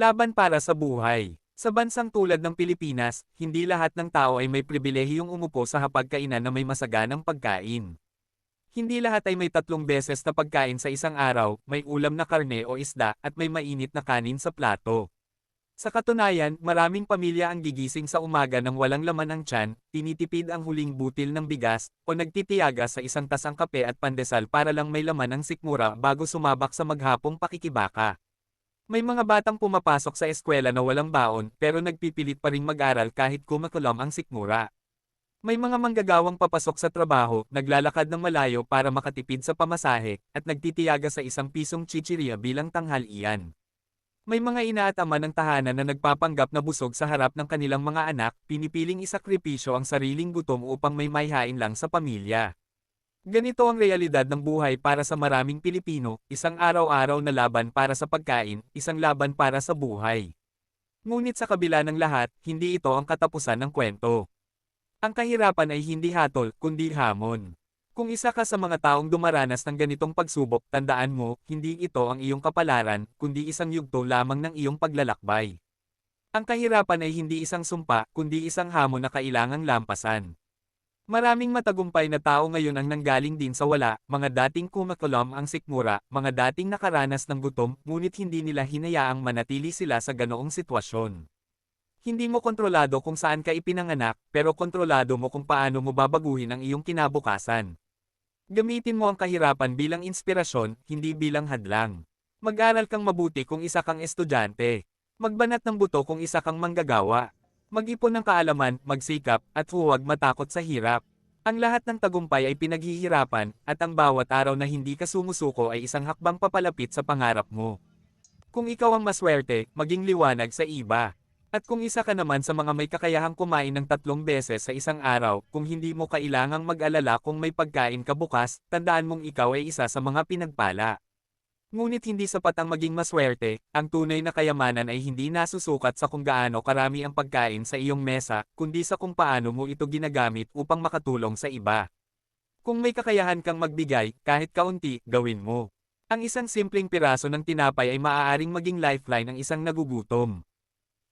Laban para sa buhay. Sa bansang tulad ng Pilipinas, hindi lahat ng tao ay may pribilehiyong umupo sa hapagkainan na may masaganang pagkain. Hindi lahat ay may tatlong beses na pagkain sa isang araw, may ulam na karne o isda, at may mainit na kanin sa plato. Sa katunayan, maraming pamilya ang gigising sa umaga ng walang laman ang tiyan, tinitipid ang huling butil ng bigas, o nagtitiyaga sa isang tasang kape at pandesal para lang may laman ang sikmura bago sumabak sa maghapong pakikibaka. May mga batang pumapasok sa eskwela na walang baon pero nagpipilit pa ring mag-aral kahit kumakulam ang sikmura. May mga manggagawang papasok sa trabaho, naglalakad ng malayo para makatipid sa pamasahe, at nagtitiyaga sa isang pisong chichirya bilang tanghalian. May mga ina at ama ng tahanan na nagpapanggap na busog sa harap ng kanilang mga anak, pinipiling isakripisyo ang sariling gutom upang may maihain lang sa pamilya. Ganito ang realidad ng buhay para sa maraming Pilipino, isang araw-araw na laban para sa pagkain, isang laban para sa buhay. Ngunit sa kabila ng lahat, hindi ito ang katapusan ng kwento. Ang kahirapan ay hindi hatol, kundi hamon. Kung isa ka sa mga taong dumaranas ng ganitong pagsubok, tandaan mo, hindi ito ang iyong kapalaran, kundi isang yugto lamang ng iyong paglalakbay. Ang kahirapan ay hindi isang sumpa, kundi isang hamon na kailangang lampasan. Maraming matagumpay na tao ngayon ang nanggaling din sa wala, mga dating kumakulom ang sikmura, mga dating nakaranas ng gutom, ngunit hindi nila hinayaang manatili sila sa ganoong sitwasyon. Hindi mo kontrolado kung saan ka ipinanganak, pero kontrolado mo kung paano mo babaguhin ang iyong kinabukasan. Gamitin mo ang kahirapan bilang inspirasyon, hindi bilang hadlang. Mag-aral kang mabuti kung isa kang estudyante. Magbanat ng buto kung isa kang manggagawa. Mag-ipon ng kaalaman, magsikap, at huwag matakot sa hirap. Ang lahat ng tagumpay ay pinaghihirapan, at ang bawat araw na hindi ka sumusuko ay isang hakbang papalapit sa pangarap mo. Kung ikaw ang maswerte, maging liwanag sa iba. At kung isa ka naman sa mga may kakayahang kumain ng tatlong beses sa isang araw, kung hindi mo kailangang mag-alala kung may pagkain ka bukas, tandaan mong ikaw ay isa sa mga pinagpala. Ngunit hindi sapat ang maging maswerte, ang tunay na kayamanan ay hindi nasusukat sa kung gaano karami ang pagkain sa iyong mesa, kundi sa kung paano mo ito ginagamit upang makatulong sa iba. Kung may kakayahan kang magbigay, kahit kaunti, gawin mo. Ang isang simpleng piraso ng tinapay ay maaaring maging lifeline ng isang nagugutom.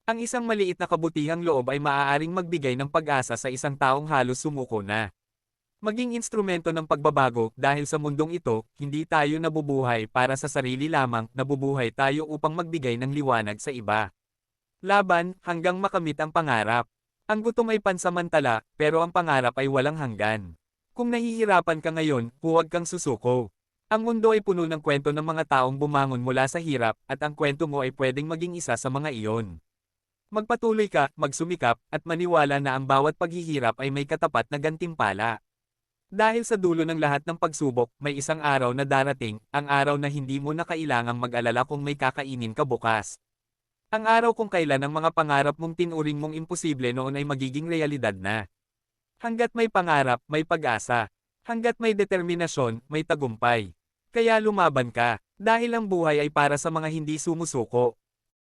Ang isang maliit na kabutihang loob ay maaaring magbigay ng pag-asa sa isang taong halos sumuko na. Maging instrumento ng pagbabago dahil sa mundong ito, hindi tayo nabubuhay para sa sarili lamang, nabubuhay tayo upang magbigay ng liwanag sa iba. Laban, hanggang makamit ang pangarap. Ang gutom ay pansamantala, pero ang pangarap ay walang hanggan. Kung nahihirapan ka ngayon, huwag kang susuko. Ang mundo ay puno ng kwento ng mga taong bumangon mula sa hirap, at ang kwento mo ay pwedeng maging isa sa mga iyon. Magpatuloy ka, magsumikap, at maniwala na ang bawat paghihirap ay may katapat na gantimpala. Dahil sa dulo ng lahat ng pagsubok, may isang araw na darating, ang araw na hindi mo na kailangang mag-alala kung may kakainin ka bukas. Ang araw kung kailan ang mga pangarap mong tinuring mong imposible noon ay magiging realidad na. Hanggat may pangarap, may pag-asa. Hanggat may determinasyon, may tagumpay. Kaya lumaban ka, dahil ang buhay ay para sa mga hindi sumusuko.